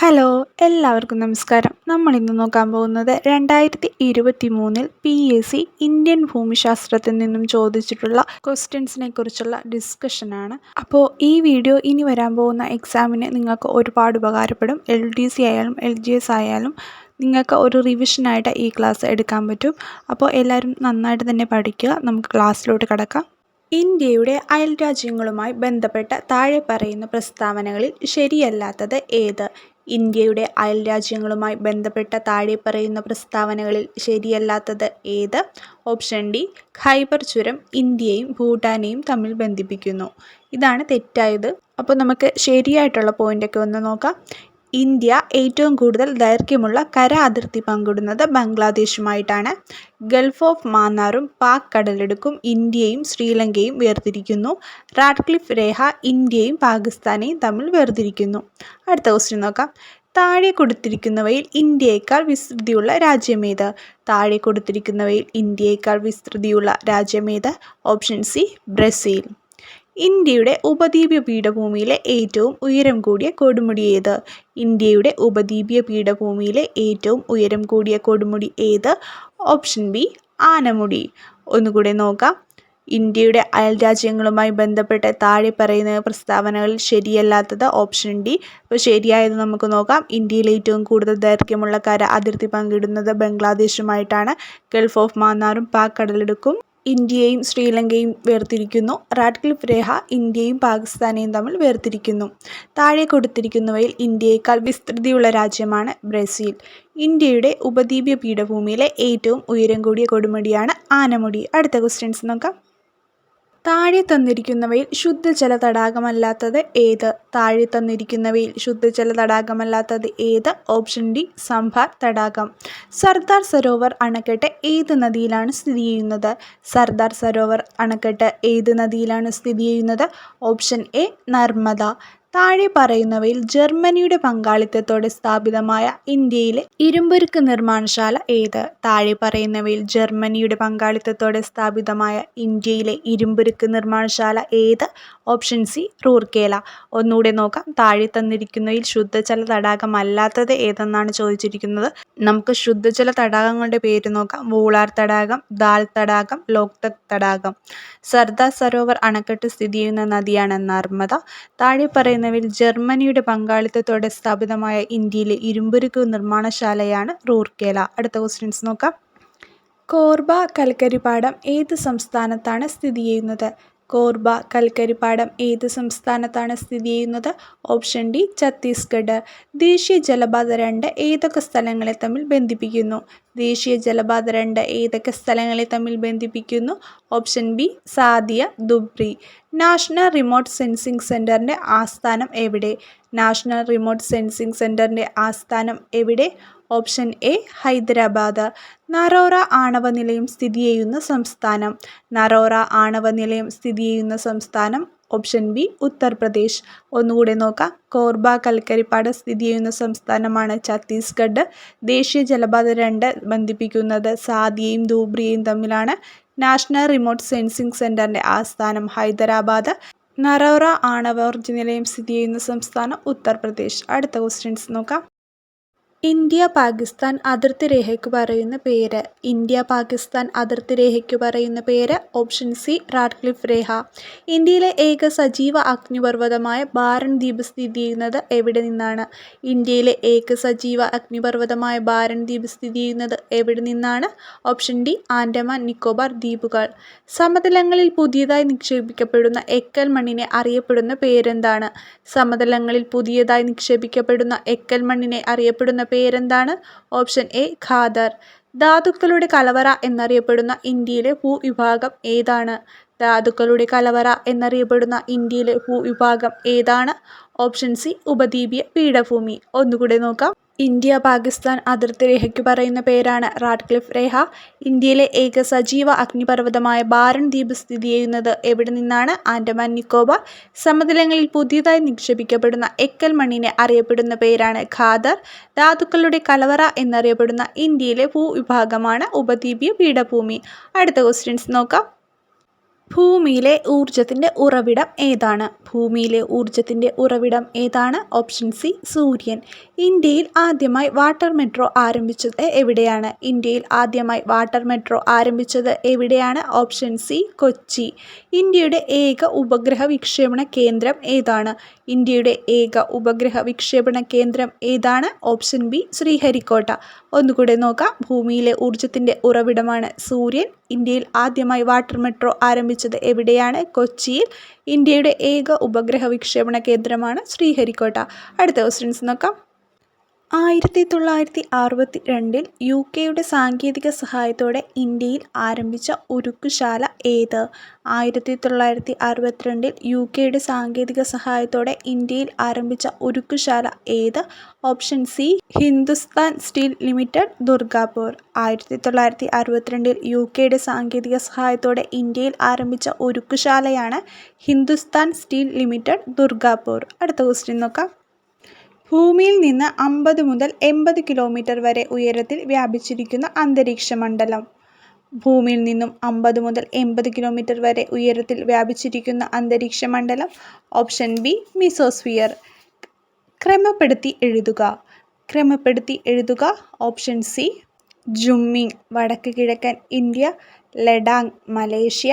Hello എല്ലാവർക്കും നമസ്കാരം. നമ്മൾ ഇന്ന് നോക്കാൻ പോകുന്നത് രണ്ടായിരത്തി ഇരുപത്തി മൂന്നിൽ പി എസ് സി ഇന്ത്യൻ ഭൂമിശാസ്ത്രത്തിൽ നിന്നും ചോദിച്ചിട്ടുള്ള ക്വസ്റ്റ്യൻസിനെ കുറിച്ചുള്ള ഡിസ്കഷനാണ് അപ്പോൾ ഈ വീഡിയോ ഇനി വരാൻ പോകുന്ന എക്സാമിന് നിങ്ങൾക്ക് ഒരുപാട് ഉപകാരപ്പെടും. എൽ ഡി സി ആയാലും എൽ ജി എസ് ആയാലും നിങ്ങൾക്ക് ഒരു റിവിഷനായിട്ട് ഈ ക്ലാസ് എടുക്കാൻ പറ്റും. അപ്പോൾ എല്ലാവരും നന്നായിട്ട് തന്നെ പഠിക്കുക. നമുക്ക് ക്ലാസ്സിലോട്ട് കിടക്കാം. ഇന്ത്യയുടെ അയൽ രാജ്യങ്ങളുമായി ബന്ധപ്പെട്ട താഴെ പറയുന്ന പ്രസ്താവനകളിൽ ശരിയല്ലാത്തത് ഏത്? ഇന്ത്യയുടെ അയൽ രാജ്യങ്ങളുമായി ബന്ധപ്പെട്ട താഴെ പറയുന്ന പ്രസ്താവനകളിൽ ശരിയല്ലാത്തത് ഏത്? ഓപ്ഷൻ ഡി ഖൈബർ ചുരം ഇന്ത്യയും ഭൂട്ടാനെയും തമ്മിൽ ബന്ധിപ്പിക്കുന്നു. ഇതാണ് തെറ്റായത്. അപ്പോൾ നമുക്ക് ശരിയായിട്ടുള്ള പോയിന്റൊക്കെ ഒന്ന് നോക്കാം. ഇന്ത്യ ഏറ്റവും കൂടുതൽ ദൈർഘ്യമുള്ള കര അതിർത്തി പങ്കിടുന്നത് ബംഗ്ലാദേശുമായിട്ടാണ്. ഗൾഫ് ഓഫ് മാന്നാറും പാക് കടലിടുക്കും ഇന്ത്യയും ശ്രീലങ്കയും വേർതിരിക്കുന്നു. റാഡ്ക്ലിഫ് രേഖ ഇന്ത്യയും പാകിസ്ഥാനെയും തമ്മിൽ വേർതിരിക്കുന്നു. അടുത്ത ക്വസ്റ്റ്യൻ നോക്കാം. താഴെ കൊടുത്തിരിക്കുന്നവയിൽ ഇന്ത്യയേക്കാൾ വിസ്തൃതിയുള്ള രാജ്യമേത് താഴെ കൊടുത്തിരിക്കുന്നവയിൽ ഇന്ത്യയേക്കാൾ വിസ്തൃതിയുള്ള രാജ്യമേത് ഓപ്ഷൻ സി ബ്രസീൽ. ഇന്ത്യയുടെ ഉപദ്വീപീയ പീഠഭൂമിയിലെ ഏറ്റവും ഉയരം കൂടിയ കൊടുമുടി ഏത്? ഇന്ത്യയുടെ ഉപദ്വീപീയ പീഠഭൂമിയിലെ ഏറ്റവും ഉയരം കൂടിയ കൊടുമുടി ഏത്? Option B Anamudi. ഒന്നുകൂടെ നോക്കാം. ഇന്ത്യയുടെ അയൽ രാജ്യങ്ങളുമായി ബന്ധപ്പെട്ട താഴെ പറയുന്ന പ്രസ്താവനകൾ ശരിയല്ലാത്തത് ഓപ്ഷൻ ഡി. ഇപ്പോൾ ശരിയായത് നമുക്ക് നോക്കാം. ഇന്ത്യയിൽ ഏറ്റവും കൂടുതൽ ദൈർഘ്യമുള്ള കര അതിർത്തി പങ്കിടുന്നത് ബംഗ്ലാദേശുമായിട്ടാണ്. ഗൾഫ് ഓഫ് മാന്നാറും പാക് കടലെടുക്കും. ഇന്ത്യയും ശ്രീലങ്കയും വേർതിരിക്കുന്നു. റാഡ്ക്ലിഫ് രേഖ ഇന്ത്യയും പാകിസ്ഥാനെയും തമ്മിൽ വേർതിരിക്കുന്നു. താഴെ കൊടുത്തിരിക്കുന്നവയിൽ ഇന്ത്യയേക്കാൾ വിസ്തൃതിയുള്ള രാജ്യമാണ് ബ്രസീൽ. ഇന്ത്യയുടെ ഉപദ്വീപീയ പീഠഭൂമിയിലെ ഏറ്റവും ഉയരം കൂടിയ കൊടുമുടിയാണ് ആനമുടി. അടുത്ത ക്വസ്റ്റ്യൻസ് നോക്കാം. താഴെ തന്നിരിക്കുന്നവയിൽ ശുദ്ധജല തടാകമല്ലാത്തത് ഏത്? താഴെ തന്നിരിക്കുന്നവയിൽ ശുദ്ധജല തടാകമല്ലാത്തത് ഏത്? ഓപ്ഷൻ ഡി സംഭാർ തടാകം. സർദാർ സരോവർ അണക്കെട്ട് ഏത് നദിയിലാണ് സ്ഥിതി ചെയ്യുന്നത്? സർദാർ സരോവർ അണക്കെട്ട് ഏത് നദിയിലാണ് സ്ഥിതി ചെയ്യുന്നത്? Option A Narmada. താഴെ പറയുന്നവയിൽ ജർമ്മനിയുടെ പങ്കാളിത്തത്തോടെ സ്ഥാപിതമായ ഇന്ത്യയിലെ ഇരുമ്പുരുക്ക് നിർമ്മാണശാല ഏത്? താഴെ പറയുന്നവയിൽ ജർമ്മനിയുടെ പങ്കാളിത്തത്തോടെ സ്ഥാപിതമായ ഇന്ത്യയിലെ ഇരുമ്പുരുക്ക് നിർമ്മാണശാല ഏത്? Option C Rourkela. ഒന്നുകൂടെ നോക്കാം. താഴെ തന്നിരിക്കുന്നതിൽ ശുദ്ധജല തടാകമല്ലാത്തത് ഏതെന്നാണ് ചോദിച്ചിരിക്കുന്നത്? നമുക്ക് ശുദ്ധജല തടാകങ്ങളുടെ പേര് നോക്കാം. വൂളാർ തടാകം ദാൽ തടാകം ലോക്തക് തടാകം. സർദാർ സരോവർ അണക്കെട്ട് സ്ഥിതി ചെയ്യുന്ന നദിയാണ് നർമ്മദ. താഴെ പറയുന്നവയിൽ ജർമ്മനിയുടെ പങ്കാളിത്തത്തോടെ സ്ഥാപിതമായ ഇന്ത്യയിലെ ഇരുമ്പുരുക്ക് നിർമ്മാണശാലയാണ് റൂർക്കേല അടുത്ത ക്വസ്റ്റ്യൻസ് നോക്കാം. കോർബ കൽക്കരിപ്പാടം ഏത് സംസ്ഥാനത്താണ് സ്ഥിതി ചെയ്യുന്നത്? കോർബ കൽക്കരിപ്പാടം ഏത് സംസ്ഥാനത്താണ് സ്ഥിതി ചെയ്യുന്നത്? Option D Chhattisgarh. ദേശീയ ജലപാത രണ്ട് ഏതൊക്കെ സ്ഥലങ്ങളെ തമ്മിൽ ബന്ധിപ്പിക്കുന്നു? ദേശീയ ജലപാത രണ്ട് ഏതൊക്കെ സ്ഥലങ്ങളെ തമ്മിൽ ബന്ധിപ്പിക്കുന്നു? Option B Sadiya Dhubri. National remote sensing സെന്ററിന്റെ ആസ്ഥാനം എവിടെ? നാഷണൽ റിമോട്ട് സെൻസിംഗ് സെന്ററിന്റെ ആസ്ഥാനം എവിടെ? Option A Hyderabad. നറോറ ആണവ നിലയം സ്ഥിതി ചെയ്യുന്ന സംസ്ഥാനം. നറോറ ആണവ നിലയം സ്ഥിതി ചെയ്യുന്ന സംസ്ഥാനം. Option B Uttar Pradesh. ഒന്നുകൂടെ നോക്കാം. കോർബ കൽക്കരിപ്പാട് സ്ഥിതി ചെയ്യുന്ന സംസ്ഥാനമാണ് ഛത്തീസ്ഗഡ്. ദേശീയ ജലപാത രണ്ട് ബന്ധിപ്പിക്കുന്നത് സാദിയയും ധൂബ്രിയയും തമ്മിലാണ്. നാഷണൽ റിമോട്ട് സെൻസിംഗ് സെന്ററിന്റെ ആസ്ഥാനം ഹൈദരാബാദ്. നറോറ ആണവോർജ നിലയം സ്ഥിതി ചെയ്യുന്ന സംസ്ഥാനം ഉത്തർപ്രദേശ്. അടുത്ത ക്വസ്റ്റ്യൻസ് നോക്കാം. ഇന്ത്യ പാകിസ്ഥാൻ അതിർത്തി രേഖയ്ക്ക് പറയുന്ന പേര്. ഇന്ത്യ പാകിസ്ഥാൻ അതിർത്തി രേഖയ്ക്ക് പറയുന്ന പേര് ഓപ്ഷൻ സി റാഡ്ക്ലിഫ് രേഖ. ഇന്ത്യയിലെ ഏക സജീവ അഗ്നിപർവതമായ ബാരൻ ദ്വീപ് സ്ഥിതി ചെയ്യുന്നത് എവിടെ നിന്നാണ്? ഇന്ത്യയിലെ ഏക സജീവ അഗ്നിപർവതമായ ബാരൻ ദ്വീപ് സ്ഥിതി ചെയ്യുന്നത് എവിടെ നിന്നാണ്? ഓപ്ഷൻ ഡി ആൻഡമാൻ നിക്കോബാർ ദ്വീപുകൾ. സമതലങ്ങളിൽ പുതിയതായി നിക്ഷേപിക്കപ്പെടുന്ന എക്കൽ മണ്ണിനെ അറിയപ്പെടുന്ന പേരെന്താണ്? സമതലങ്ങളിൽ പുതിയതായി നിക്ഷേപിക്കപ്പെടുന്ന എക്കൽ മണ്ണിനെ അറിയപ്പെടുന്ന പേരെന്താണ്? Option A Khadar. ധാതുക്കളുടെ കലവറ എന്നറിയപ്പെടുന്ന ഇന്ത്യയിലെ ഭൂവിഭാഗം ഏതാണ്? ധാതുക്കളുടെ കലവറ എന്നറിയപ്പെടുന്ന ഇന്ത്യയിലെ ഭൂവിഭാഗം ഏതാണ്? ഓപ്ഷൻ സി ഉപദ്വീപീയ പീഠഭൂമി. ഒന്നുകൂടെ നോക്കാം. ഇന്ത്യ പാകിസ്ഥാൻ അതിർത്തി രേഖയ്ക്ക് പറയുന്ന പേരാണ് റാഡ്ക്ലിഫ് രേഖ. ഇന്ത്യയിലെ ഏക സജീവ അഗ്നിപർവതമായ ബാരൺ ദ്വീപ് സ്ഥിതി ചെയ്യുന്നത് എവിടെ നിന്നാണ്? ആൻഡമാൻ നിക്കോബാർ. സമതലങ്ങളിൽ പുതിയതായി നിക്ഷേപിക്കപ്പെടുന്ന എക്കൽ മണ്ണിനെ അറിയപ്പെടുന്ന പേരാണ് ഖാദർ. ധാതുക്കളുടെ കലവറ എന്നറിയപ്പെടുന്ന ഇന്ത്യയിലെ ഭൂവിഭാഗമാണ് ഉപദ്വീപീയ പീഠഭൂമി. അടുത്ത ക്വസ്റ്റ്യൻസ് നോക്കാം. ഭൂമിയിലെ ഊർജത്തിന്റെ ഉറവിടം ഏതാണ്? ഭൂമിയിലെ ഊർജത്തിന്റെ ഉറവിടം ഏതാണ്? ഓപ്ഷൻ സി സൂര്യൻ. ഇന്ത്യയിൽ ആദ്യമായി വാട്ടർ മെട്രോ ആരംഭിച്ചത് എവിടെയാണ്? ഇന്ത്യയിൽ ആദ്യമായി വാട്ടർ മെട്രോ ആരംഭിച്ചത് എവിടെയാണ്? Option C Kochi. ഇന്ത്യയുടെ ഏക ഉപഗ്രഹ വിക്ഷേപണ കേന്ദ്രം ഏതാണ്? ഇന്ത്യയുടെ ഏക ഉപഗ്രഹ വിക്ഷേപണ കേന്ദ്രം ഏതാണ്? Option B Sriharikota. ഒന്നുകൂടെ നോക്കാം. ഭൂമിയിലെ ഊർജത്തിന്റെ ഉറവിടമാണ് സൂര്യൻ. ഇന്ത്യയിൽ ആദ്യമായി വാട്ടർ മെട്രോ ആരംഭിച്ചത് എവിടെയാണ്? കൊച്ചിയിൽ. ഇന്ത്യയുടെ ഏക ഉപഗ്രഹ വിക്ഷേപണ കേന്ദ്രമാണ് ശ്രീഹരിക്കോട്ട. അടുത്ത ക്വസ്റ്റ്യൻസ് നോക്കാം. ആയിരത്തി തൊള്ളായിരത്തി അറുപത്തി രണ്ടിൽ യു കെയുടെ സാങ്കേതിക സഹായത്തോടെ ഇന്ത്യയിൽ ആരംഭിച്ച ഉരുക്കുശാല ഏത്? ആയിരത്തി തൊള്ളായിരത്തി അറുപത്തിരണ്ടിൽ യു കെയുടെ സാങ്കേതിക സഹായത്തോടെ ഇന്ത്യയിൽ ആരംഭിച്ച ഉരുക്കുശാല ഏത്? Option C Hindustan steel limited Durgapur. ആയിരത്തി തൊള്ളായിരത്തി അറുപത്തിരണ്ടിൽ യു കെയുടെ സാങ്കേതിക സഹായത്തോടെ ഇന്ത്യയിൽ ആരംഭിച്ച ഉരുക്കുശാലയാണ് ഹിന്ദുസ്ഥാൻ സ്റ്റീൽ ലിമിറ്റഡ് ദുർഗാപൂർ. അടുത്ത ക്വസ്റ്റ്യൻ നോക്കാം. ഭൂമിയിൽ നിന്ന് അമ്പത് മുതൽ എൺപത് കിലോമീറ്റർ വരെ ഉയരത്തിൽ വ്യാപിച്ചിരിക്കുന്ന അന്തരീക്ഷ മണ്ഡലം. ഭൂമിയിൽ നിന്നും അമ്പത് മുതൽ എൺപത് കിലോമീറ്റർ വരെ ഉയരത്തിൽ വ്യാപിച്ചിരിക്കുന്ന അന്തരീക്ഷ മണ്ഡലം ഓപ്ഷൻ ബി മിസോസ്ഫിയർ. ക്രമപ്പെടുത്തി എഴുതുക. ക്രമപ്പെടുത്തി എഴുതുക. ഓപ്ഷൻ സി ജുമ്മിങ് വടക്ക് കിഴക്കൻ India ladang Malaysia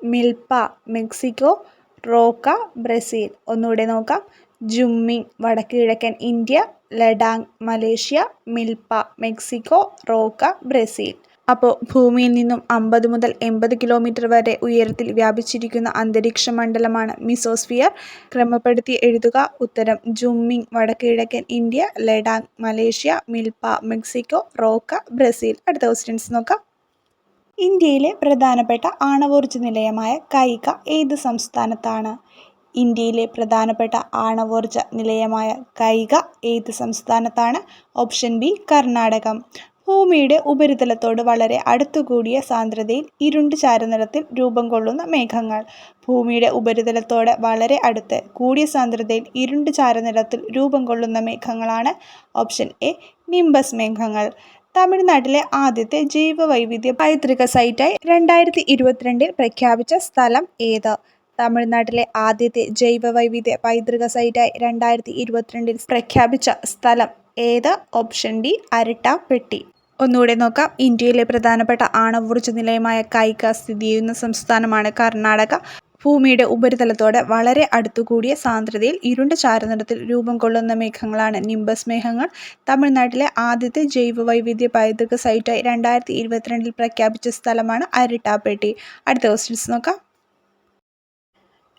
milpa Mexico roca Brazil. ഒന്നുകൂടെ നോക്കാം. ജുമ്മിങ് വടക്ക് കിഴക്കൻ India ladang Malaysia milpa Mexico roca Brazil. അപ്പോൾ ഭൂമിയിൽ നിന്നും അമ്പത് മുതൽ എൺപത് കിലോമീറ്റർ വരെ ഉയരത്തിൽ വ്യാപിച്ചിരിക്കുന്ന അന്തരീക്ഷ മണ്ഡലമാണ് മിസോസ്ഫിയർ. ക്രമപ്പെടുത്തി എഴുതുക ഉത്തരം ജുമ്മിങ് വടക്ക് കിഴക്കൻ India ladang Malaysia milpa Mexico roca Brazil. അടുത്ത ക്വസ്റ്റ്യൻസ് നോക്കാം. ഇന്ത്യയിലെ പ്രധാനപ്പെട്ട ആണവോർജ നിലയമായ കൈക ഏത് സംസ്ഥാനത്താണ്? ഇന്ത്യയിലെ പ്രധാനപ്പെട്ട ആണവോർജ നിലയമായ കൈക ഏത് സംസ്ഥാനത്താണ്? Option B Karnatakam. ഭൂമിയുടെ ഉപരിതലത്തോട് വളരെ അടുത്തുകൂടിയ സാന്ദ്രതയിൽ ഇരുണ്ട് ചാരനിറത്തിൽ രൂപം കൊള്ളുന്ന മേഘങ്ങൾ. ഭൂമിയുടെ ഉപരിതലത്തോട് വളരെ അടുത്ത് കൂടിയ സാന്ദ്രതയിൽ ഇരുണ്ട് ചാരനിറത്തിൽ രൂപം കൊള്ളുന്ന മേഘങ്ങളാണ് ഓപ്ഷൻ എ നിംബസ് മേഘങ്ങൾ. തമിഴ്നാട്ടിലെ ആദ്യത്തെ ജൈവവൈവിധ്യ പൈതൃക സൈറ്റായി രണ്ടായിരത്തി ഇരുപത്തിരണ്ടിൽ പ്രഖ്യാപിച്ച സ്ഥലം ഏത്? തമിഴ്നാട്ടിലെ ആദ്യത്തെ ജൈവവൈവിധ്യ പൈതൃക സൈറ്റായി രണ്ടായിരത്തി ഇരുപത്തിരണ്ടിൽ പ്രഖ്യാപിച്ച സ്ഥലം ഏത്? ഓപ്ഷൻ ഡി അരട്ടാപ്പെട്ടി ഒന്നുകൂടെ നോക്കാം. ഇന്ത്യയിലെ പ്രധാനപ്പെട്ട ആണവോർജ നിലയമായ കൈക സ്ഥിതി ചെയ്യുന്ന സംസ്ഥാനമാണ് കർണാടക. ഭൂമിയുടെ ഉപരിതലത്തോട് വളരെ അടുത്തുകൂടിയ സാന്ദ്രതയിൽ ഇരുണ്ട ചാരനിറത്തിൽ രൂപം കൊള്ളുന്ന മേഘങ്ങളാണ് നിംബസ് മേഘങ്ങൾ. തമിഴ്നാട്ടിലെ ആദ്യത്തെ ജൈവ വൈവിധ്യ പൈതൃക സൈറ്റായി രണ്ടായിരത്തി ഇരുപത്തിരണ്ടിൽ പ്രഖ്യാപിച്ച സ്ഥലമാണ് അരിട്ടാപ്പേട്ടി അടുത്ത ക്വസ്റ്റ്യൻസ് നോക്കാം.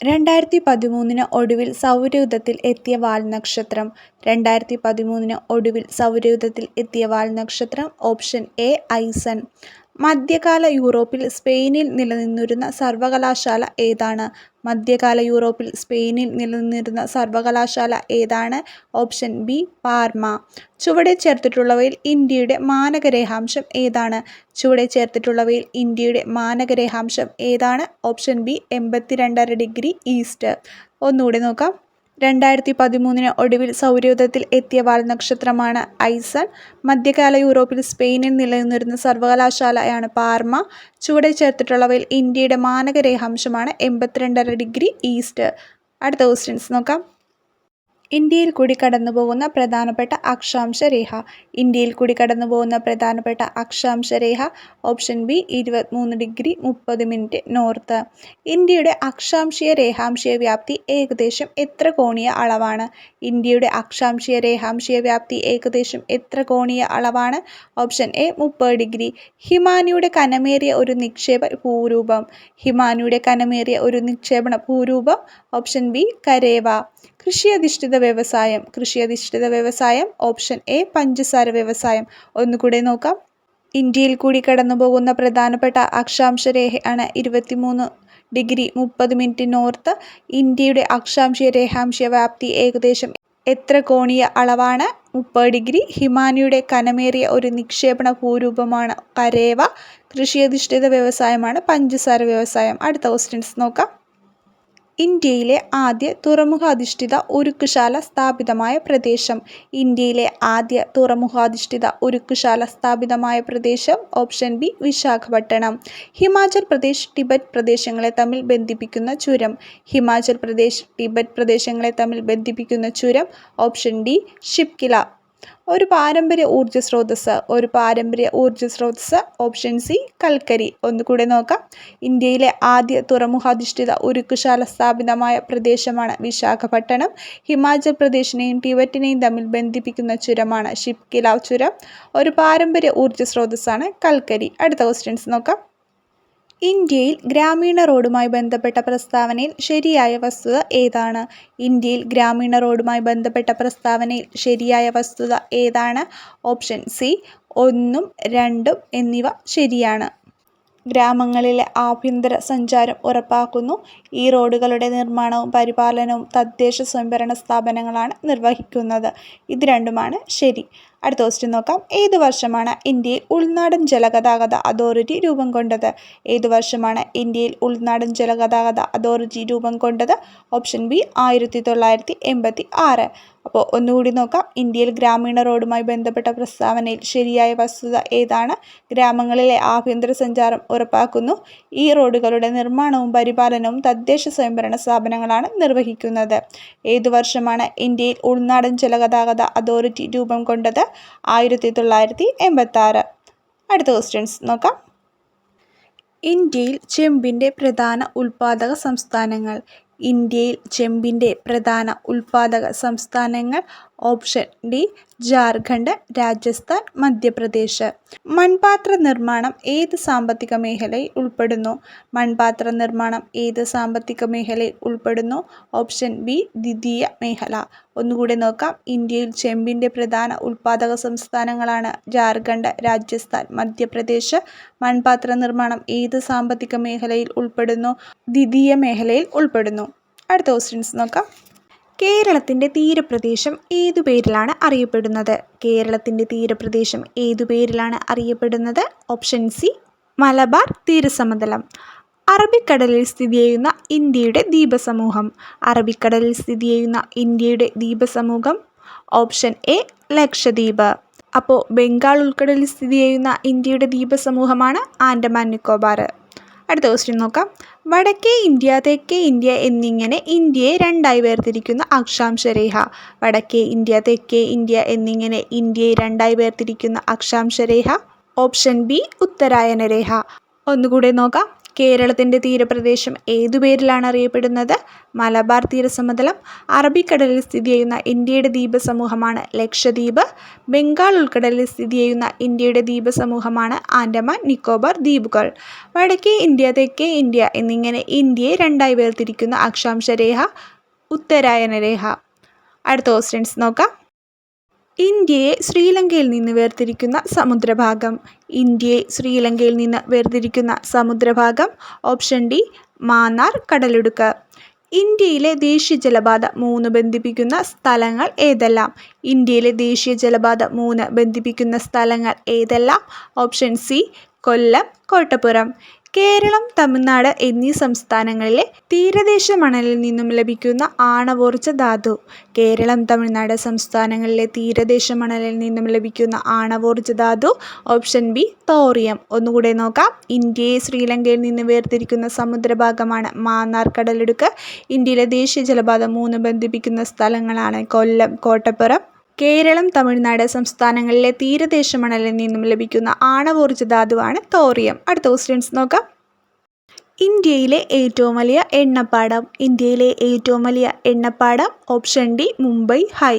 രണ്ടായിരത്തി പതിമൂന്നിന് ഒടുവിൽ സൗരയൂഥത്തിൽ എത്തിയ വാൽനക്ഷത്രം രണ്ടായിരത്തി പതിമൂന്നിന് ഒടുവിൽ സൗരയൂഥത്തിൽ എത്തിയ വാൽനക്ഷത്രം ഓപ്ഷൻ എ ഐസൺ. മധ്യകാല യൂറോപ്പിൽ സ്പെയിനിൽ നിലനിന്നിരുന്ന സർവകലാശാല ഏതാണ്? മധ്യകാല യൂറോപ്പിൽ സ്പെയിനിൽ നിലനിന്നിരുന്ന സർവകലാശാല ഏതാണ്? Option B Parma. ചുവടെ ചേർത്തിട്ടുള്ളവയിൽ ഇന്ത്യയുടെ മാനകരേഖാംശം ഏതാണ്? ചുവടെ ചേർത്തിട്ടുള്ളവയിൽ ഇന്ത്യയുടെ മാനകരേഖാംശം ഏതാണ്? ഓപ്ഷൻ ബി എൺപത്തിരണ്ടര ഡിഗ്രി ഈസ്റ്റ്. ഒന്നുകൂടി നോക്കാം. രണ്ടായിരത്തി പതിമൂന്നിന് ഒടുവിൽ സൗരയൂഥത്തിൽ എത്തിയ വാൽനക്ഷത്രമാണ് ഐസൺ. മധ്യകാല യൂറോപ്പിൽ സ്പെയിനിൽ നിലനിന്നിരുന്ന സർവകലാശാലയാണ് പാർമ. ചുവടെ ചേർത്തിട്ടുള്ളവയിൽ ഇന്ത്യയുടെ മാനകരേഖാംശമാണ് എൺപത്തിരണ്ടര ഡിഗ്രി ഈസ്റ്റ്. അടുത്ത ക്വസ്റ്റ്യൻസ് നോക്കാം. ഇന്ത്യയിൽ കൂടി കടന്നുപോകുന്ന പ്രധാനപ്പെട്ട അക്ഷാംശ രേഖ. ഇന്ത്യയിൽ കൂടി കടന്നുപോകുന്ന പ്രധാനപ്പെട്ട അക്ഷാംശ രേഖ ഓപ്ഷൻ ബി ഇരുപത്തിമൂന്ന് ഡിഗ്രി മുപ്പത് മിനിറ്റ് നോർത്ത്. ഇന്ത്യയുടെ അക്ഷാംശീയ രേഖാംശീയ വ്യാപ്തി ഏകദേശം എത്ര കോണീയ അളവാണ്? ഇന്ത്യയുടെ അക്ഷാംശീയ രേഖാംശീയ വ്യാപ്തി ഏകദേശം എത്ര കോണീയ അളവാണ്? ഓപ്ഷൻ എ മുപ്പത് ഡിഗ്രി. ഹിമാനിയുടെ കനമേറിയ ഒരു നിക്ഷേപ ഭൂരൂപം. ഹിമാനിയുടെ കനമേറിയ ഒരു നിക്ഷേപണ ഭൂരൂപം. Option B കരേവ. കൃഷി അധിഷ്ഠിത വ്യവസായം. കൃഷി അധിഷ്ഠിത വ്യവസായം. ഓപ്ഷൻ എ പഞ്ചസാര വ്യവസായം. ഒന്നുകൂടെ നോക്കാം. ഇന്ത്യയിൽ കൂടി കടന്നുപോകുന്ന പ്രധാനപ്പെട്ട അക്ഷാംശ രേഖയാണ് ഇരുപത്തിമൂന്ന് ഡിഗ്രി മുപ്പത് മിനിറ്റ് നോർത്ത് ഇന്ത്യയുടെ അക്ഷാംശീയ രേഖാംശീയ വ്യാപ്തി ഏകദേശം എത്ര കോണീയ അളവാണ്? മുപ്പത് ഡിഗ്രി. ഹിമാനിയുടെ കനമേറിയ ഒരു നിക്ഷേപണ ഭൂരൂപമാണ് കരേവ. കൃഷിയധിഷ്ഠിത വ്യവസായമാണ് പഞ്ചസാര വ്യവസായം. അടുത്ത ക്വസ്റ്റ്യൻസ് നോക്കാം. ഇന്ത്യയിലെ ആദ്യ തുറമുഖാധിഷ്ഠിത ഉരുക്കുശാല സ്ഥാപിതമായ പ്രദേശം. ഇന്ത്യയിലെ ആദ്യ തുറമുഖാധിഷ്ഠിത ഉരുക്കുശാല സ്ഥാപിതമായ പ്രദേശം option B Visakhapatnam. Himachal Pradesh Tibet പ്രദേശങ്ങളെ തമ്മിൽ ബന്ധിപ്പിക്കുന്ന ചുരം. ഹിമാചൽ പ്രദേശ് ടിബറ്റ് പ്രദേശങ്ങളെ തമ്മിൽ ബന്ധിപ്പിക്കുന്ന ചുരം ഓപ്ഷൻ ഡി ഷിപ്കില ഒരു പാരമ്പര്യ ഊർജ സ്രോതസ്സ് ഒരു പാരമ്പര്യ ഊർജ സ്രോതസ്സ് ഓപ്ഷൻ സി കൽക്കരി. ഒന്നുകൂടെ നോക്കാം. ഇന്ത്യയിലെ ആദ്യ തുറമുഖാധിഷ്ഠിത ഉരുക്കുശാല സ്ഥാപിതമായ പ്രദേശമാണ് വിശാഖപട്ടണം. ഹിമാചൽ പ്രദേശിനെയും ടിബറ്റിനെയും തമ്മിൽ ബന്ധിപ്പിക്കുന്ന ചുരമാണ് ഷിപ്കിലാവ് ചുരം. ഒരു പാരമ്പര്യ ഊർജ സ്രോതസ്സാണ് കൽക്കരി. അടുത്ത ക്വസ്റ്റ്യൻസ് നോക്കാം. ഇന്ത്യയിൽ ഗ്രാമീണ റോഡുമായി ബന്ധപ്പെട്ട പ്രസ്താവനയിൽ ശരിയായ വസ്തുത ഏതാണ്? ഇന്ത്യയിൽ ഗ്രാമീണ റോഡുമായി ബന്ധപ്പെട്ട പ്രസ്താവനയിൽ ശരിയായ വസ്തുത ഏതാണ്? ഓപ്ഷൻ സി ഒന്നും രണ്ടും എന്നിവ ശരിയാണ്. ഗ്രാമങ്ങളിലെ ആഭ്യന്തര സഞ്ചാരം ഉറപ്പാക്കുന്നു. ഈ റോഡുകളുടെ നിർമ്മാണവും പരിപാലനവും തദ്ദേശ സ്വയംഭരണ സ്ഥാപനങ്ങളാണ് നിർവഹിക്കുന്നത്. ഇത് രണ്ടുമാണ് ശരി. അടുത്ത ക്വസ്റ്റ്യൻ നോക്കാം. ഏത് വർഷമാണ് ഇന്ത്യയിൽ ഉൾനാടൻ ജലഗതാഗത അതോറിറ്റി രൂപം കൊണ്ടത്? ഏത് വർഷമാണ് ഇന്ത്യയിൽ ഉൾനാടൻ ജലഗതാഗത അതോറിറ്റി രൂപം കൊണ്ടത്? ഓപ്ഷൻ ബി ആയിരത്തി തൊള്ളായിരത്തി എൺപത്തി ആറ് അപ്പോൾ ഒന്നുകൂടി നോക്കാം. ഇന്ത്യയിൽ ഗ്രാമീണ റോഡുമായി ബന്ധപ്പെട്ട പ്രസ്താവനയിൽ ശരിയായ വസ്തുത ഏതാണ്? ഗ്രാമങ്ങളിലെ ആഭ്യന്തര സഞ്ചാരം ഉറപ്പാക്കുന്നു. ഈ റോഡുകളുടെ നിർമ്മാണവും പരിപാലനവും തദ്ദേശ സ്വയംഭരണ സ്ഥാപനങ്ങളാണ് നിർവഹിക്കുന്നത്. ഏതു വർഷമാണ് ഇന്ത്യയിൽ ഉൾനാടൻ ജലഗതാഗത അതോറിറ്റി രൂപം കൊണ്ടത്? ആയിരത്തി തൊള്ളായിരത്തി എൺപത്തി ആറ് അടുത്ത ക്വസ്റ്റ്യൻസ് നോക്കാം. ഇന്ത്യയിൽ ചെമ്പിന്റെ പ്രധാന ഉൽപാദക സംസ്ഥാനങ്ങൾ. ഇന്ത്യയിൽ ചെമ്പിന്റെ പ്രധാന ഉൽപാദക സംസ്ഥാനങ്ങൾ ഓപ്ഷൻ ഡി ജാർഖണ്ഡ് രാജസ്ഥാൻ മധ്യപ്രദേശ്. മൺപാത്ര നിർമ്മാണം ഏത് സാമ്പത്തിക മേഖലയിൽ ഉൾപ്പെടുന്നു? മൺപാത്ര നിർമ്മാണം ഏത് സാമ്പത്തിക മേഖലയിൽ ഉൾപ്പെടുന്നു? ഓപ്ഷൻ ബി ദ്വിതീയ മേഖല. ഒന്നുകൂടി നോക്കാം. ഇന്ത്യയിൽ ചെമ്പിന്റെ പ്രധാന ഉൽപ്പാദക സംസ്ഥാനങ്ങളാണ് ജാർഖണ്ഡ് രാജസ്ഥാൻ മധ്യപ്രദേശ്. മൺപാത്ര നിർമ്മാണം ഏത് സാമ്പത്തിക മേഖലയിൽ ഉൾപ്പെടുന്നു? ദ്വിതീയ മേഖലയിൽ ഉൾപ്പെടുന്നു. അടുത്ത ക്വസ്റ്റ്യൻസ് നോക്കാം. കേരളത്തിന്റെ തീരപ്രദേശം ഏതു പേരിലാണ് അറിയപ്പെടുന്നത്? കേരളത്തിന്റെ തീരപ്രദേശം ഏതു പേരിലാണ് അറിയപ്പെടുന്നത്? ഓപ്ഷൻ സി മലബാർ തീരസമതലം. അറബിക്കടലിൽ സ്ഥിതി ചെയ്യുന്ന ഇന്ത്യയുടെ ദ്വീപസമൂഹം. അറബിക്കടലിൽ സ്ഥിതി ചെയ്യുന്ന ഇന്ത്യയുടെ ദ്വീപസമൂഹം. Option A Lakshadweep. അപ്പോൾ ബംഗാൾ ഉൾക്കടലിൽ സ്ഥിതി ചെയ്യുന്ന ഇന്ത്യയുടെ ദ്വീപസമൂഹമാണ് ആൻഡമാൻ നിക്കോബാർ. അടുത്ത ക്വസ്റ്റ്യൻ നോക്കാം. വടക്കേ ഇന്ത്യ തെക്കേ ഇന്ത്യ എന്നിങ്ങനെ ഇന്ത്യയെ രണ്ടായി വേർതിരിക്കുന്ന അക്ഷാംശരേഖ വടക്കേ ഇന്ത്യ തെക്കേ ഇന്ത്യ എന്നിങ്ങനെ ഇന്ത്യയെ രണ്ടായി വേർതിരിക്കുന്ന അക്ഷാംശരേഖ ഓപ്ഷൻ ബി ഉത്തരായന രേഖ. ഒന്നുകൂടെ നോക്കാം. കേരളത്തിന്റെ തീരപ്രദേശം ഏതു പേരിലാണ് അറിയപ്പെടുന്നത്? മലബാർ തീരസമതലം അറബിക്കടലിൽ സ്ഥിതി ചെയ്യുന്ന ഇന്ത്യയുടെ ദ്വീപസമൂഹമാണ് ലക്ഷദ്വീപ് ബംഗാൾ ഉൾക്കടലിൽ സ്ഥിതി ചെയ്യുന്ന ഇന്ത്യയുടെ ദ്വീപസമൂഹമാണ് ആൻഡമാൻ നിക്കോബാർ ദ്വീപുകൾ. വടക്കേ ഇന്ത്യ തെക്കേ ഇന്ത്യ എന്നിങ്ങനെ ഇന്ത്യയെ രണ്ടായി വേർതിരിക്കുന്ന അക്ഷാംശരേഖ ഉത്തരായന രേഖ അടുത്ത ക്വസ്റ്റ്യൻസ് നോക്കാം. ഇന്ത്യയെ ശ്രീലങ്കയിൽ നിന്ന് വേർതിരിക്കുന്ന സമുദ്രഭാഗം. ഇന്ത്യയെ ശ്രീലങ്കയിൽ നിന്ന് വേർതിരിക്കുന്ന സമുദ്രഭാഗം ഓപ്ഷൻ ഡി മാന്നാർ കടലിടുക്ക്. ഇന്ത്യയിലെ ദേശീയ ജലപാത മൂന്ന് ബന്ധിപ്പിക്കുന്ന സ്ഥലങ്ങൾ ഏതെല്ലാം? ഇന്ത്യയിലെ ദേശീയ ജലപാത മൂന്ന് ബന്ധിപ്പിക്കുന്ന സ്ഥലങ്ങൾ ഏതെല്ലാം? Option C Kollam Kottappuram. കേരളം തമിഴ്നാട് എന്നീ സംസ്ഥാനങ്ങളിലെ തീരദേശ മണലിൽ നിന്നും ലഭിക്കുന്ന ആണവോർജ ധാതു. കേരളം തമിഴ്നാട് സംസ്ഥാനങ്ങളിലെ തീരദേശ മണലിൽ നിന്നും ലഭിക്കുന്ന ആണവോർജ ധാതു ഓപ്ഷൻ ബി തോറിയം. ഒന്നുകൂടെ നോക്കാം. ഇന്ത്യയെ ശ്രീലങ്കയിൽ നിന്ന് വേർതിരിക്കുന്ന സമുദ്രഭാഗമാണ് മാന്നാർ കടലിടുക്ക്. ഇന്ത്യയിലെ ദേശീയ ജലപാത മൂന്ന് ബന്ധിപ്പിക്കുന്ന സ്ഥലങ്ങളാണ് കൊല്ലം കോട്ടപ്പുറം കേരളം തമിഴ്നാട് സംസ്ഥാനങ്ങളിലെ തീരദേശ മണലിൽ നിന്നും ലഭിക്കുന്ന ആണവോർജ ധാതുവാണ് തോറിയം. അടുത്ത ക്വസ്റ്റ്യൻസ് നോക്കാം. ഇന്ത്യയിലെ ഏറ്റവും വലിയ എണ്ണപ്പാടം. ഇന്ത്യയിലെ ഏറ്റവും വലിയ എണ്ണപ്പാടം ഓപ്ഷൻ ഡി മുംബൈ ഹൈ.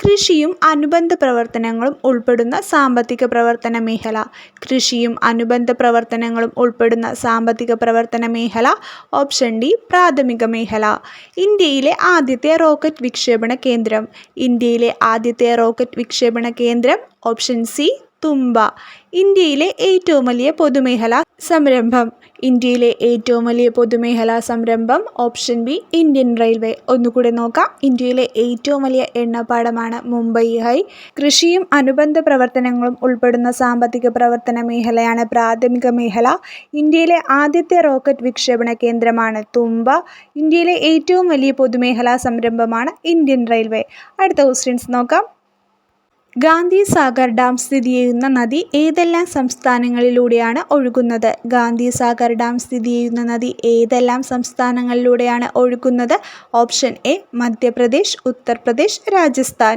കൃഷിയും അനുബന്ധ പ്രവർത്തനങ്ങളും ഉൾപ്പെടുന്ന സാമ്പത്തിക പ്രവർത്തന മേഖല. കൃഷിയും അനുബന്ധ പ്രവർത്തനങ്ങളും ഉൾപ്പെടുന്ന സാമ്പത്തിക പ്രവർത്തന മേഖല. ഓപ്ഷൻ ഡി പ്രാഥമിക മേഖല. ഇന്ത്യയിലെ ആദ്യത്തെ റോക്കറ്റ് വിക്ഷേപണ കേന്ദ്രം. ഇന്ത്യയിലെ ആദ്യത്തെ റോക്കറ്റ് വിക്ഷേപണ കേന്ദ്രം ഓപ്ഷൻ സി തുമ്പ ഇന്ത്യയിലെ ഏറ്റവും വലിയ പൊതുമേഖലാ സംരംഭം. ഇന്ത്യയിലെ ഏറ്റവും വലിയ പൊതുമേഖലാ സംരംഭം ഓപ്ഷൻ ബി ഇന്ത്യൻ റെയിൽവേ. ഒന്നുകൂടെ നോക്കാം. ഇന്ത്യയിലെ ഏറ്റവും വലിയ എണ്ണപ്പാടമാണ് മുംബൈ ഹൈ. കൃഷിയും അനുബന്ധ പ്രവർത്തനങ്ങളും ഉൾപ്പെടുന്ന സാമ്പത്തിക പ്രവർത്തന മേഖലയാണ് പ്രാഥമിക മേഖല. ഇന്ത്യയിലെ ആദ്യത്തെ റോക്കറ്റ് വിക്ഷേപണ കേന്ദ്രമാണ് തുമ്പ. ഇന്ത്യയിലെ ഏറ്റവും വലിയ പൊതുമേഖലാ സംരംഭമാണ് ഇന്ത്യൻ റെയിൽവേ. അടുത്ത ക്വസ്റ്റ്യൻസ് നോക്കാം. ഗാന്ധി സാഗർ ഡാം സ്ഥിതി ചെയ്യുന്ന നദി ഏതെല്ലാം സംസ്ഥാനങ്ങളിലൂടെയാണ് ഒഴുകുന്നത്? ഗാന്ധി സാഗർ ഡാം സ്ഥിതി ചെയ്യുന്ന നദി ഏതെല്ലാം സംസ്ഥാനങ്ങളിലൂടെയാണ് ഒഴുകുന്നത്? Option A Madhya Pradesh Uttar Pradesh Rajasthan.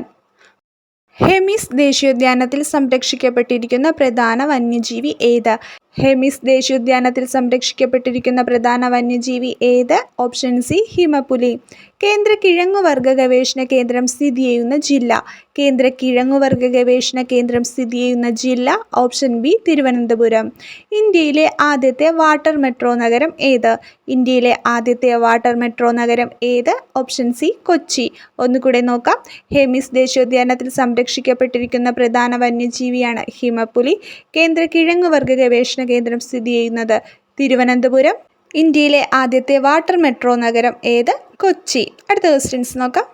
ഹെമിസ് ദേശീയോദ്യാനത്തിൽ സംരക്ഷിക്കപ്പെട്ടിരിക്കുന്ന പ്രധാന വന്യജീവി ഏത്? ഹെമിസ് ദേശീയോദ്യാനത്തിൽ സംരക്ഷിക്കപ്പെട്ടിരിക്കുന്ന പ്രധാന വന്യജീവി ഏത്? ഓപ്ഷൻ സി ഹിമപുലി. കേന്ദ്ര കിഴങ്ങുവർഗ ഗവേഷണ കേന്ദ്രം സ്ഥിതി ചെയ്യുന്ന ജില്ല. കേന്ദ്ര കിഴങ്ങുവർഗ ഗവേഷണ കേന്ദ്രം സ്ഥിതി ചെയ്യുന്ന ജില്ല. Option B Thiruvananthapuram. ഇന്ത്യയിലെ ആദ്യത്തെ വാട്ടർ മെട്രോ നഗരം ഏത്? ഇന്ത്യയിലെ ആദ്യത്തെ വാട്ടർ മെട്രോ നഗരം ഏത്? Option C Kochi. ഒന്നുകൂടെ നോക്കാം. ഹെമിസ് ദേശീയോദ്യാനത്തിൽ സംരക്ഷിക്കപ്പെട്ടിരിക്കുന്ന പ്രധാന വന്യജീവിയാണ് ഹിമപുലി. കേന്ദ്ര കിഴങ്ങുവർഗ ഗവേഷണ കേന്ദ്രം സ്ഥിതി ചെയ്യുന്നത്? തിരുവനന്തപുരം ഇന്ത്യയിലെ ആദ്യത്തെ വാട്ടർ മെട്രോ നഗരം ഏത്? കൊച്ചി. അടുത്ത ക്വസ്റ്റ്യൻസ് നോക്കാം.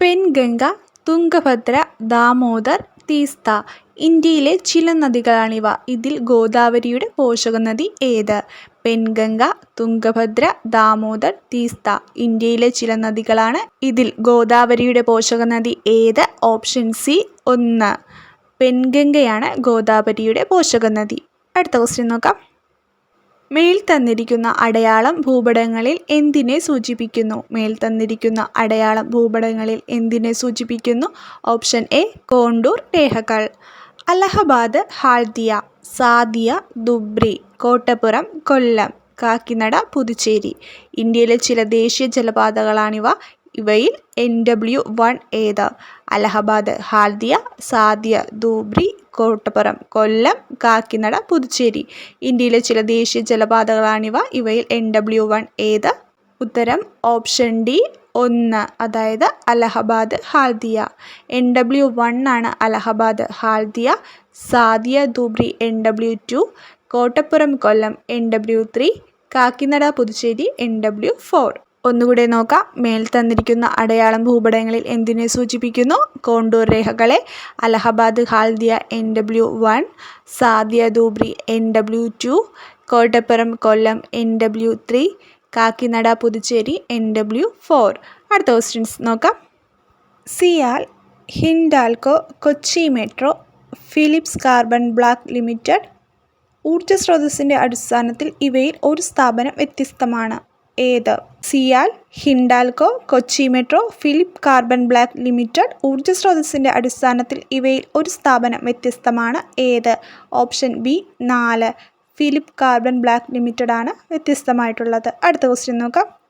പെൻഗംഗ തുംഗഭദ്ര ദാമോദർ തീസ്ത. ഇന്ത്യയിലെ ചില നദികളാണിവ. ഇതിൽ ഗോദാവരിയുടെ പോഷക നദി ഏത്? പെൻഗംഗ തുംഗഭദ്ര ദാമോദർ തീസ്ത. ഇന്ത്യയിലെ ചില നദികളാണ്. ഇതിൽ ഗോദാവരിയുടെ പോഷക നദി ഏത്? ഓപ്ഷൻ സി ഒന്ന്. പെൻഗംഗയാണ് ഗോദാവരിയുടെ പോഷക നദി അടുത്ത ക്വസ്റ്റ്യൻ നോക്കാം. മേൽ തന്നിരിക്കുന്ന അടയാളം ഭൂപടങ്ങളിൽ എന്തിനെ സൂചിപ്പിക്കുന്നു? മേൽ തന്നിരിക്കുന്ന അടയാളം ഭൂപടങ്ങളിൽ എന്തിനെ സൂചിപ്പിക്കുന്നു? ഓപ്ഷൻ എ കോണ്ടൂർ രേഖകൾ. അലഹബാദ് ഹാൽദിയ സാദിയ ദുബ്രി കോട്ടപ്പുറം കൊല്ലം കാക്കിനട പുതുച്ചേരി. ഇന്ത്യയിലെ ചില ദേശീയ ജലപാതകളാണിവ. ഇവയിൽ എൻ ഡബ്ല്യു വൺ ഏത്? അലഹബാദ് ഹാൽദിയ സാദിയ ദൂബ്രി കോട്ടപ്പുറം കൊല്ലം കാക്കിനട പുതുച്ചേരി. ഇന്ത്യയിലെ ചില ദേശീയ ജലപാതകളാണിവ. ഇവയിൽ എൻ ഡബ്ല്യു വൺ ഏത്? ഉത്തരം ഓപ്ഷൻ ഡി ഒന്ന് അതായത് Allahabad Haldia N W one ആണ് Allahabad Haldia Sadiya Dhubri N W two Kottapuram Kollam N W three Kakinada Puducherry N W four ഒന്നുകൂടെ നോക്കാം. മേൽ തന്നിരിക്കുന്ന അടയാളം ഭൂപടങ്ങളിൽ എന്തിനെ സൂചിപ്പിക്കുന്നു? Contour രേഖകളെ. Allahabad Haldia N W one. Sadiya Dhubri N W two. Kottappuram Kollam N W three. Kakinada Puducherry N W four. അടുത്ത questions നോക്കാം. CIAL Hindalco Kochi metro Philips carbon black limited. ഊർജ സ്രോതസ്സിന്റെ അടിസ്ഥാനത്തിൽ ഇവയിൽ ഒരു സ്ഥാപനം വ്യത്യസ്തമാണ്. ഏത്? CIAL Hindalco Kochi metro Philip carbon black limited ഊർജ സ്രോതസ്സിന്റെ അടിസ്ഥാനത്തിൽ ഇവയിൽ ഒരു സ്ഥാപനം വ്യത്യസ്തമാണ്. ഏത്? ഓപ്ഷൻ ബി നാല്. ഫിലിപ്പ് കാർബൺ ബ്ലാക്ക് ലിമിറ്റഡ് ആണ് വ്യത്യസ്തമായിട്ടുള്ളത്. അടുത്ത ക്വസ്റ്റ്യൻ നോക്കാം.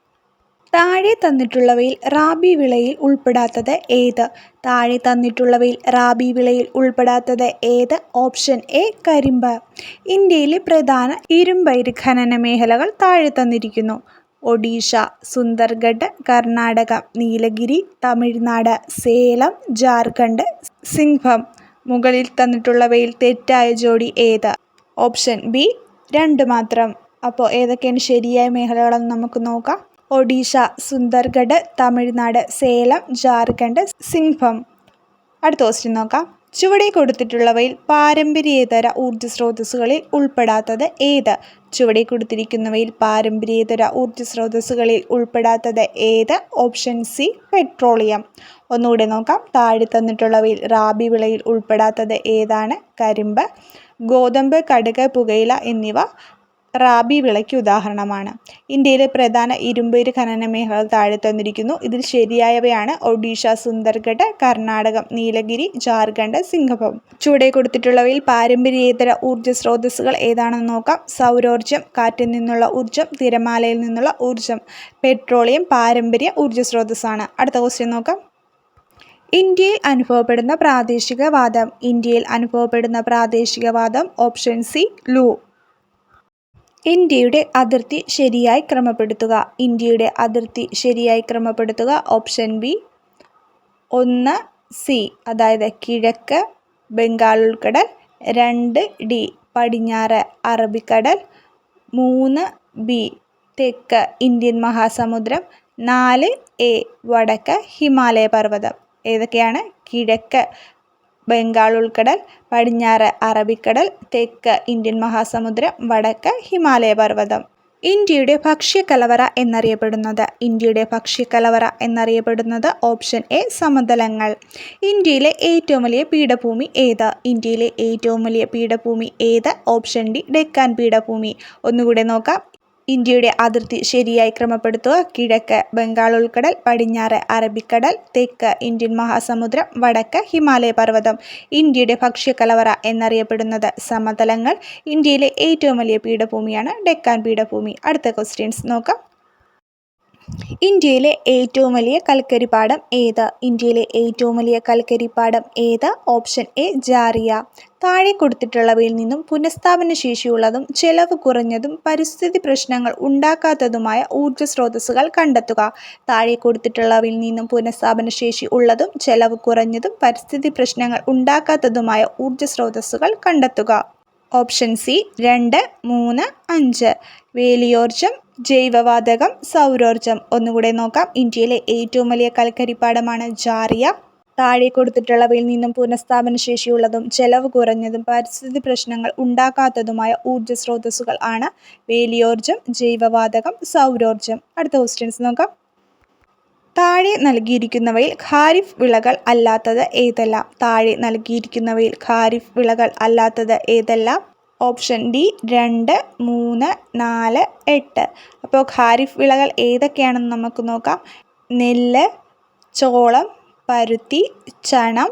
താഴെ തന്നിട്ടുള്ളവയിൽ റാബി വിളയിൽ ഉൾപ്പെടാത്തത് ഏത്? താഴെ തന്നിട്ടുള്ളവയിൽ റാബി വിളയിൽ ഉൾപ്പെടാത്തത് ഏത്? ഓപ്ഷൻ എ കരിമ്പ്. ഇന്ത്യയിലെ പ്രധാന ഇരുമ്പയിര് ഖനന മേഖലകൾ താഴെ തന്നിരിക്കുന്നു. ഒഡീഷ സുന്ദർഗഡ് കർണാടക നീലഗിരി തമിഴ്നാട് സേലം ജാർഖണ്ഡ് സിംഹം. മുകളിൽ തന്നിട്ടുള്ളവയിൽ തെറ്റായ ജോഡി ഏത്? ഓപ്ഷൻ ബി രണ്ട് മാത്രം. അപ്പോൾ ഏതൊക്കെയാണ് ശരിയായ മേഖലകളെന്ന് നമുക്ക് നോക്കാം. ഒഡീഷ സുന്ദർഗഡ് തമിഴ്നാട് സേലം ജാർഖണ്ഡ് സിംഹം. അടുത്ത ക്വസ്റ്റ്യൻ നോക്കാം. ചുവടെ കൊടുത്തിട്ടുള്ളവയിൽ പാരമ്പര്യേതര ഊർജ സ്രോതസ്സുകളിൽ ഉൾപ്പെടാത്തത് ഏത്? ചുവടെ കൊടുത്തിരിക്കുന്നവയിൽ പാരമ്പര്യേതര ഊർജ സ്രോതസ്സുകളിൽ ഉൾപ്പെടാത്തത് ഏത്? Option C petroleum. ഒന്നുകൂടെ നോക്കാം. താഴെ തന്നിട്ടുള്ളവയിൽ റാബി വിളയിൽ ഉൾപ്പെടാത്തത് ഏതാണ്? കരിമ്പ് ഗോതമ്പ് കടുക് പുകയില എന്നിവ. റാബി വിളയ്ക്ക് ഉദാഹരണമാണ്. ഇന്ത്യയിലെ പ്രധാന ഇരുമ്പേര് ഖനന മേഖലകൾ താഴെ തന്നിരിക്കുന്നു. ഇതിൽ ശരിയായവയാണ് ഒഡീഷ സുന്ദർഗഡ് കർണാടകം നീലഗിരി ജാർഖണ്ഡ് സിംഗഭം ചുവടെ കൊടുത്തിട്ടുള്ളവയിൽ പാരമ്പര്യേതര ഊർജ സ്രോതസ്സുകൾ ഏതാണെന്ന് നോക്കാം. സൗരോർജം കാറ്റിൽ നിന്നുള്ള ഊർജം തിരമാലയിൽ നിന്നുള്ള ഊർജം പെട്രോളിയം പാരമ്പര്യ ഊർജ സ്രോതസ്സാണ്. അടുത്ത ക്വസ്റ്റ്യൻ നോക്കാം. ഇന്ത്യയിൽ അനുഭവപ്പെടുന്ന പ്രാദേശികവാദം ഇന്ത്യയിൽ അനുഭവപ്പെടുന്ന പ്രാദേശികവാദം ഓപ്ഷൻ സി ലൂ. ഇന്ത്യയുടെ അതിർത്തി ശരിയായി ക്രമപ്പെടുത്തുക. ഇന്ത്യയുടെ അതിർത്തി ശരിയായി ക്രമപ്പെടുത്തുക. ഓപ്ഷൻ ബി ഒന്ന് സി അതായത് കിഴക്ക് ബംഗാൾ ഉൾക്കടൽ രണ്ട് ഡി പടിഞ്ഞാറ് അറബിക്കടൽ മൂന്ന് ബി തെക്ക് ഇന്ത്യൻ മഹാസമുദ്രം നാല് എ വടക്ക് ഹിമാലയ പർവതം. ഏതൊക്കെയാണ്? കിഴക്ക് ബംഗാൾ ഉൾക്കടൽ പടിഞ്ഞാറ് അറബിക്കടൽ തെക്ക് ഇന്ത്യൻ മഹാസമുദ്രം വടക്ക് ഹിമാലയ പർവതം. ഇന്ത്യയുടെ ഭക്ഷ്യക്കലവറ എന്നറിയപ്പെടുന്നത് ഇന്ത്യയുടെ ഭക്ഷ്യക്കലവറ എന്നറിയപ്പെടുന്നത് ഓപ്ഷൻ എ സമതലങ്ങൾ. ഇന്ത്യയിലെ ഏറ്റവും വലിയ പീഠഭൂമി ഏത്? ഇന്ത്യയിലെ ഏറ്റവും വലിയ പീഠഭൂമി ഏത്? ഓപ്ഷൻ ഡി ഡെക്കാൻ പീഠഭൂമി. ഒന്നുകൂടെ നോക്കാം. ഇന്ത്യയുടെ അതിർത്തി ശരിയായി ക്രമപ്പെടുത്തുക. കിഴക്ക് ബംഗാൾ ഉൾക്കടൽ പടിഞ്ഞാറ് അറബിക്കടൽ തെക്ക് ഇന്ത്യൻ മഹാസമുദ്രം വടക്ക് ഹിമാലയ പർവതം. ഇന്ത്യയുടെ ഭക്ഷ്യക്കലവറ എന്നറിയപ്പെടുന്നത് സമതലങ്ങൾ. ഇന്ത്യയിലെ ഏറ്റവും വലിയ പീഠഭൂമിയാണ് ഡെക്കാൻ പീഠഭൂമി. അടുത്ത ക്വസ്റ്റ്യൻസ് നോക്കാം. ഇന്ത്യയിലെ ഏറ്റവും വലിയ കൽക്കരിപ്പാടം ഏത്? ഇന്ത്യയിലെ ഏറ്റവും വലിയ കൽക്കരിപ്പാടം ഏത്? Option A Jharia. താഴെ കൊടുത്തിട്ടുള്ളവയിൽ നിന്നും പുനഃസ്ഥാപന ശേഷിയുള്ളതും ചെലവ് കുറഞ്ഞതും പരിസ്ഥിതി പ്രശ്നങ്ങൾ ഉണ്ടാക്കാത്തതുമായ ഊർജ സ്രോതസ്സുകൾ കണ്ടെത്തുക. താഴെ കൊടുത്തിട്ടുള്ളവയിൽ നിന്നും പുനഃസ്ഥാപന ശേഷി ഉള്ളതും ചെലവ് കുറഞ്ഞതും പരിസ്ഥിതി പ്രശ്നങ്ങൾ ഉണ്ടാക്കാത്തതുമായ ഊർജ സ്രോതസ്സുകൾ കണ്ടെത്തുക. ഓപ്ഷൻ സി രണ്ട് മൂന്ന് അഞ്ച്. വേലിയോർജം ജൈവവാതകം സൗരോർജം. ഒന്നുകൂടെ നോക്കാം. ഇന്ത്യയിലെ ഏറ്റവും വലിയ കൽക്കരിപ്പാടമാണ് ജാറിയ. താഴെ കൊടുത്തിട്ടുള്ളവയിൽ നിന്നും പുനഃസ്ഥാപന ശേഷിയുള്ളതും ചെലവ് കുറഞ്ഞതും പരിസ്ഥിതി പ്രശ്നങ്ങൾ ഉണ്ടാക്കാത്തതുമായ ഊർജ സ്രോതസ്സുകൾ ആണ് വേലിയോർജം ജൈവവാതകം സൗരോർജം. അടുത്ത ക്വസ്റ്റ്യൻസ് നോക്കാം. താഴെ നൽകിയിരിക്കുന്നവയിൽ ഖാരിഫ് വിളകൾ അല്ലാത്തത് ഏതെല്ലാം? താഴെ നൽകിയിരിക്കുന്നവയിൽ ഖാരിഫ് വിളകൾ അല്ലാത്തത് ഏതെല്ലാം? ഓപ്ഷൻ ഡി രണ്ട് മൂന്ന് നാല് എട്ട്. അപ്പോൾ ഖാരിഫ് വിളകൾ ഏതൊക്കെയാണെന്ന് നമുക്ക് നോക്കാം. നെല്ല് ചോളം പരുത്തി ചണം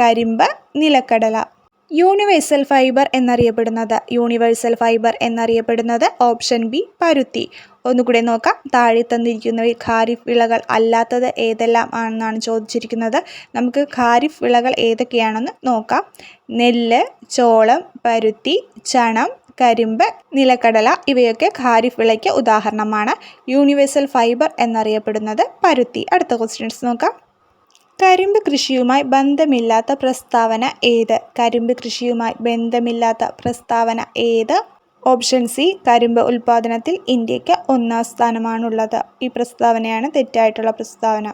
കരിമ്പ് നിലക്കടല. യൂണിവേഴ്സൽ ഫൈബർ എന്നറിയപ്പെടുന്നത്. യൂണിവേഴ്സൽ ഫൈബർ എന്നറിയപ്പെടുന്നത് ഓപ്ഷൻ ബി പരുത്തി. ഒന്നുകൂടെ നോക്കാം. താഴെ തന്നിരിക്കുന്നവയിൽ ഖാരിഫ് വിളകൾ അല്ലാത്തത് ഏതെല്ലാം ആണെന്നാണ് ചോദിച്ചിരിക്കുന്നത്. നമുക്ക് ഖാരിഫ് വിളകൾ ഏതൊക്കെയാണെന്ന് നോക്കാം. നെല്ല് ചോളം പരുത്തി ചണം കരിമ്പ് നിലക്കടല ഇവയൊക്കെ ഖാരിഫ് വിളയ്ക്ക് ഉദാഹരണമാണ്. യൂണിവേഴ്സൽ ഫൈബർ എന്നറിയപ്പെടുന്നത് പരുത്തി. അടുത്ത ക്വസ്റ്റ്യൻസ് നോക്കാം. കരിമ്പ് കൃഷിയുമായി ബന്ധമില്ലാത്ത പ്രസ്താവന ഏത്? കരിമ്പ് കൃഷിയുമായി ബന്ധമില്ലാത്ത പ്രസ്താവന ഏത്? ഓപ്ഷൻ സി കരിമ്പ് ഉൽപ്പാദനത്തിൽ ഇന്ത്യയ്ക്ക് ഒന്നാം സ്ഥാനമാണുള്ളത്. ഈ പ്രസ്താവനയാണ് തെറ്റായിട്ടുള്ള പ്രസ്താവന.